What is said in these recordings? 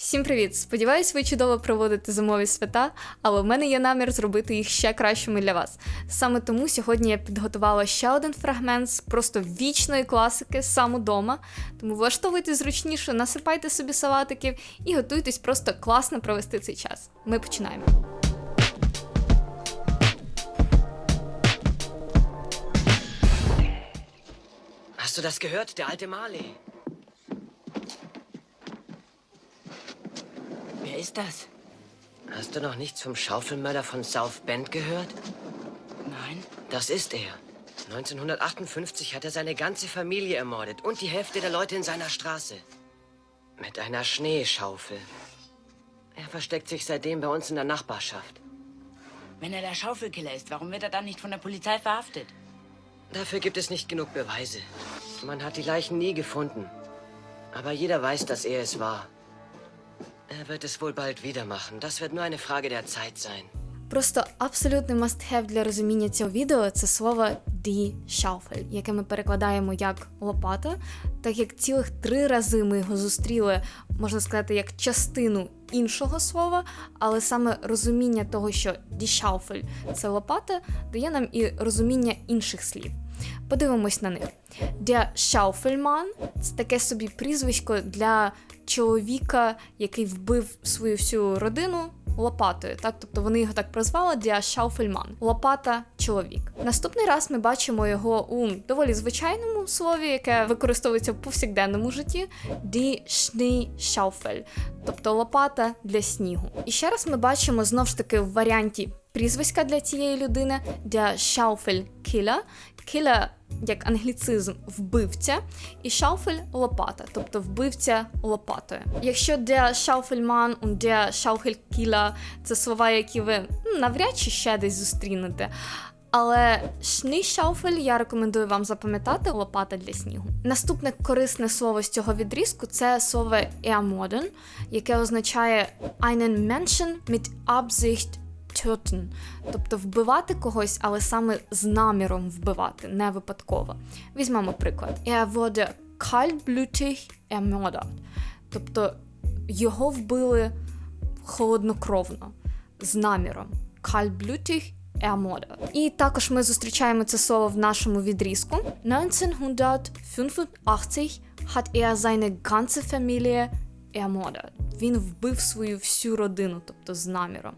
Всім привіт! Сподіваюсь, ви чудово проводите зимові свята, але в мене є намір зробити їх ще кращими для вас. Саме тому сьогодні я підготувала ще один фрагмент з просто вічної класики сам удома. Тому влаштовуйте зручніше, насипайте собі салатиків і готуйтесь просто класно провести цей час. Ми починаємо. Hast du das gehört, der alte Marley? Ist das? Hast du noch nichts vom Schaufelmörder von South Bend gehört? Nein. Das ist er. 1958 hat er seine ganze Familie ermordet und die Hälfte der Leute in seiner Straße. Mit einer Schneeschaufel. Er versteckt sich seitdem bei uns in der Nachbarschaft. Wenn er der Schaufelkiller ist, warum wird er dann nicht von der Polizei verhaftet? Dafür gibt es nicht genug Beweise. Man hat die Leichen nie gefunden. Aber jeder weiß, dass er es war. Er wird es wohl bald wieder machen. Das wird nur eine Frage der Zeit sein. Просто абсолютний must-have для розуміння цього відео це слово die Schaufel, яке ми перекладаємо як лопата, так як цілих три рази ми його зустріли, можна сказати, як частину іншого слова, але саме розуміння того, що die Schaufel – це лопата, дає нам і розуміння інших слів. Подивимось на них. Der Schaufelmann – це таке собі прізвисько для чоловіка, який вбив свою всю родину лопатою. Так, тобто вони його так прозвали Der Schaufelmann. Лопата чоловік. Наступний раз ми бачимо його у доволі звичайному слові, яке використовується в повсякденному житті Die Schneeschaufel, тобто лопата для снігу. І ще раз ми бачимо знов ж таки в варіанті прізвиська для цієї людини Der Schaufelkiller. Killer як англіцизм вбивця, і шауфель лопата, тобто вбивця лопатою. Якщо der Schaufelmann und der Schaufelkiller – це слова, які ви м, навряд чи ще десь зустрінете. Але Schneeschaufel я рекомендую вам запам'ятати лопата для снігу. Наступне корисне слово з цього відрізку це слово ermorden, яке означає einen Menschen mit Absicht töten, тобто вбивати когось, але саме з наміром вбивати, не випадково. Візьмемо приклад. Er wurde kaltblütig ermordet, тобто його вбили холоднокровно, з наміром. Kaltblütig ermordet. І також ми зустрічаємо це слово в нашому відрізку. 1985 hat er seine ganze Familie ermordet. Він вбив свою всю родину, тобто з наміром.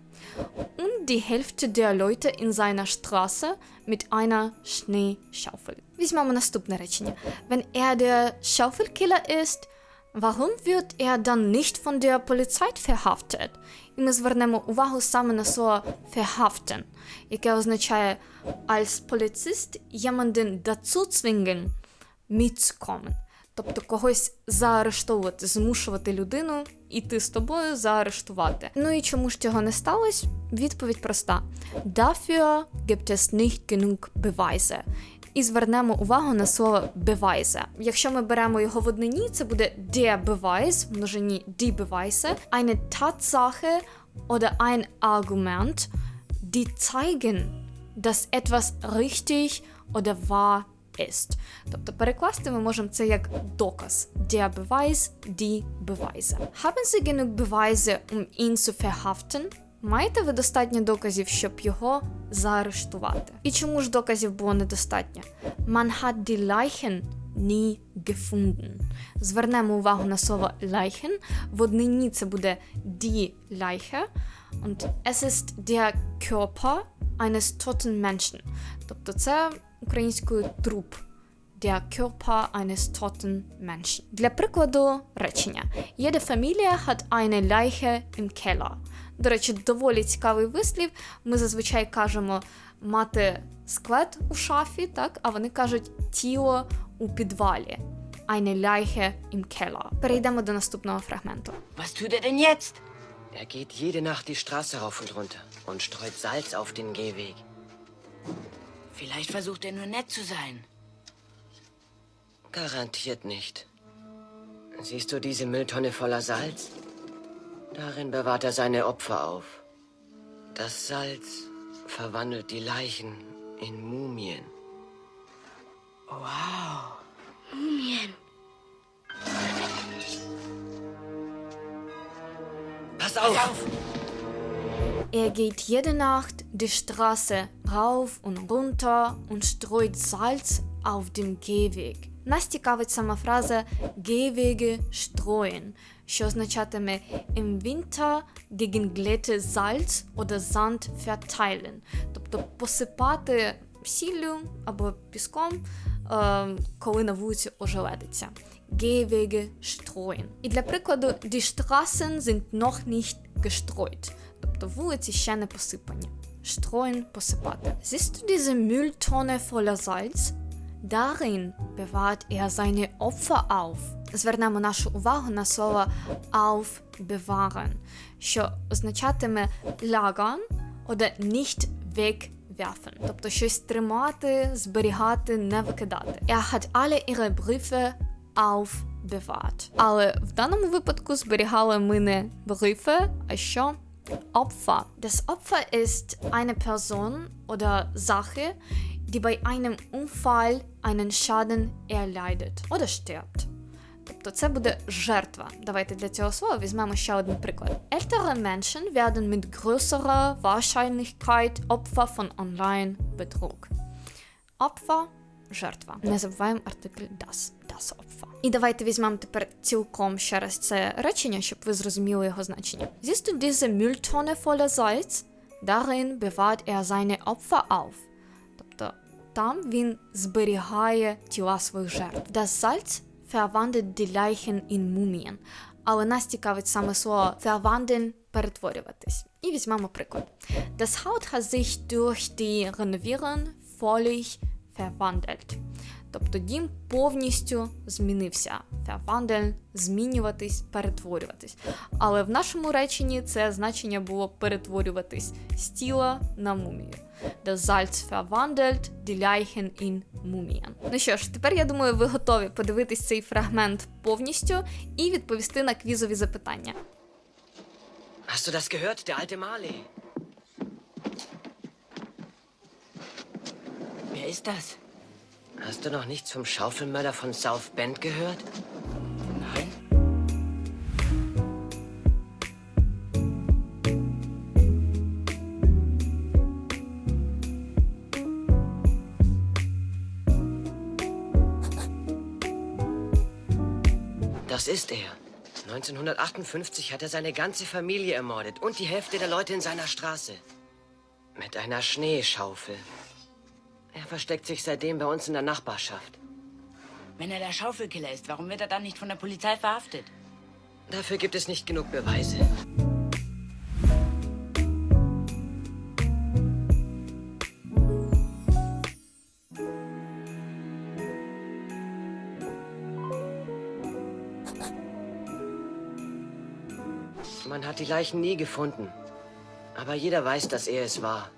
Und die Hälfte der Leute in seiner Straße mit einer Schneeschaufel. Візьмемо наступне речення. Wenn er der Schaufelkiller ist, warum wird er dann nicht von der Polizei verhaftet? І ми звернемо увагу саме на слово verhaften, яке означає als Polizist jemanden dazu zwingen mitzukommen. Тобто когось заарештовувати, змушувати людину іти з тобою заарештувати. Ну і чому ж цього не сталося? Відповідь проста: Dafür gibt es nicht genug Beweise. І звернемо увагу на слово Beweise. Якщо ми беремо його в однині, це буде der Beweis, множині die Beweise, eine Tatsache oder ein Argument, die zeigen, dass etwas richtig oder wahr ist. Тобто перекласти ми можемо це як доказ. Der Beweis, die Beweise. Haben Sie genug Beweise, um ihn zu verhaften? Маєте ви достатньо доказів, щоб його заарештувати? І чому ж доказів було недостатньо? Man hat die Leichen nie gefunden. Звернемо увагу на слово Leichen. В однині це буде die Leiche. Und es ist der Körper eines toten Menschen. Тобто це українською труп. Der Körper eines toten Menschen. Для прикладу речення. Jede Familie hat eine Leiche im Keller. До речі, доволі цікавий вислів. Ми зазвичай кажемо мати склет у шафі, так? а вони кажуть тіло у підвалі. Eine Leiche im Keller. Перейдемо до наступного фрагменту. Was tut er denn jetzt? Er geht jede Nacht die Straße rauf und runter und streut Salz auf den Gehweg. Vielleicht versucht er nur nett zu sein. Garantiert nicht. Siehst du diese Mülltonne voller Salz? Darin bewahrt er seine Opfer auf. Das Salz verwandelt die Leichen in Mumien. Wow. Mumien. Pass auf! Er geht jede Nacht die Straße rauf und runter und streut Salz auf dem Gehweg. Нас цікавить сама фраза Gehwege streuen, що означатиме im Winter gegen Glätte Salz oder Sand verteilen, тобто посипати сіллю або піском, е, коли на вулиці ожеледиться. Gehwege streuen. І для прикладу, die Straßen sind noch nicht gestreut. Тобто вулиці ще не посипані. Streuen – посипати. Siehst du diese Mülltonne voller Salz? Darin bewahrt er seine Opfer auf. Звернемо нашу увагу на слово aufbewahren, що означатиме lagern oder nicht wegwerfen. Тобто щось тримати, зберігати, не викидати. Er hat alle ihre Briefe aufbewahrt. Але в даному випадку зберігали ми не Briefe, а що? Opfer. Das Opfer ist eine Person oder Sache, die bei einem Unfall einen Schaden erleidet oder stirbt. Тобто це буде жертва. Давайте для цього слова візьмемо ще один приклад. Ältere Menschen werden mit größerer Wahrscheinlichkeit Opfer von Online-Betrug. Opfer – жертва. Не забуваємо артикль das. Das Opfer. І давайте візьмемо тепер цілком ще раз це речення, щоб ви зрозуміли його значення. Siehst du diese Mülltonne voller Salz? Darin bewahrt er seine Opfer auf. Тобто там він зберігає тіла своїх жертв. Das Salz verwandelt die Leichen in Mumien. Але нас цікавить саме слово verwandeln – перетворюватись. І візьмемо приклад. Das Haus hat sich durch die Renovieren völlig verwandelt. Тобто дім повністю змінився. Verwandeln – змінюватись, перетворюватись. Але в нашому реченні це значення було перетворюватись з тіла на мумію. Das Salz verwandelt die Leichen in Mumien. Ну що ж, тепер я думаю, ви готові подивитись цей фрагмент повністю і відповісти на квізові запитання. Hast du das gehört, der alte Marley? Wer ist das? Hast du noch nichts vom Schaufelmörder von South Bend gehört? Nein. Das ist er. 1958 hat er seine ganze Familie ermordet und die Hälfte der Leute in seiner Straße. Mit einer Schneeschaufel. Er versteckt sich seitdem bei uns in der Nachbarschaft. Wenn er der Schaufelkiller ist, warum wird er dann nicht von der Polizei verhaftet? Dafür gibt es nicht genug Beweise. Man hat die Leichen nie gefunden. Aber jeder weiß, dass er es war.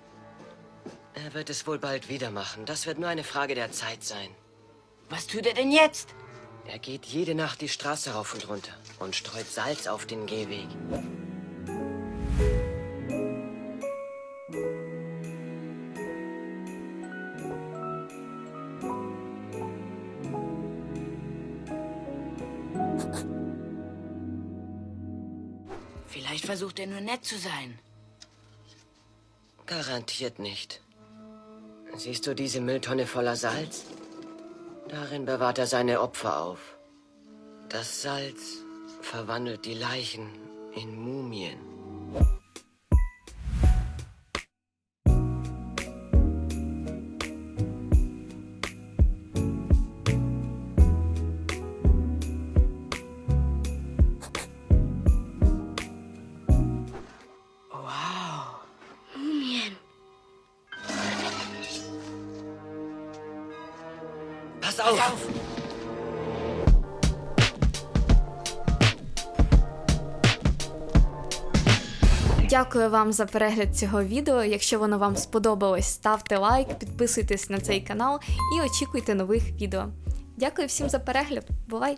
Er wird es wohl bald wieder machen. Das wird nur eine Frage der Zeit sein. Was tut er denn jetzt? Er geht jede Nacht die Straße rauf und runter und streut Salz auf den Gehweg. Vielleicht versucht er nur nett zu sein. Garantiert nicht. Siehst du diese Mülltonne voller Salz? Darin bewahrt er seine Opfer auf. Das Salz verwandelt die Leichen in Mumien. Pass Pass auf! auf! Дякую вам за перегляд цього відео. Якщо воно вам сподобалось, ставте лайк, підписуйтесь на цей канал і очікуйте нових відео. Дякую всім за перегляд. Бувай!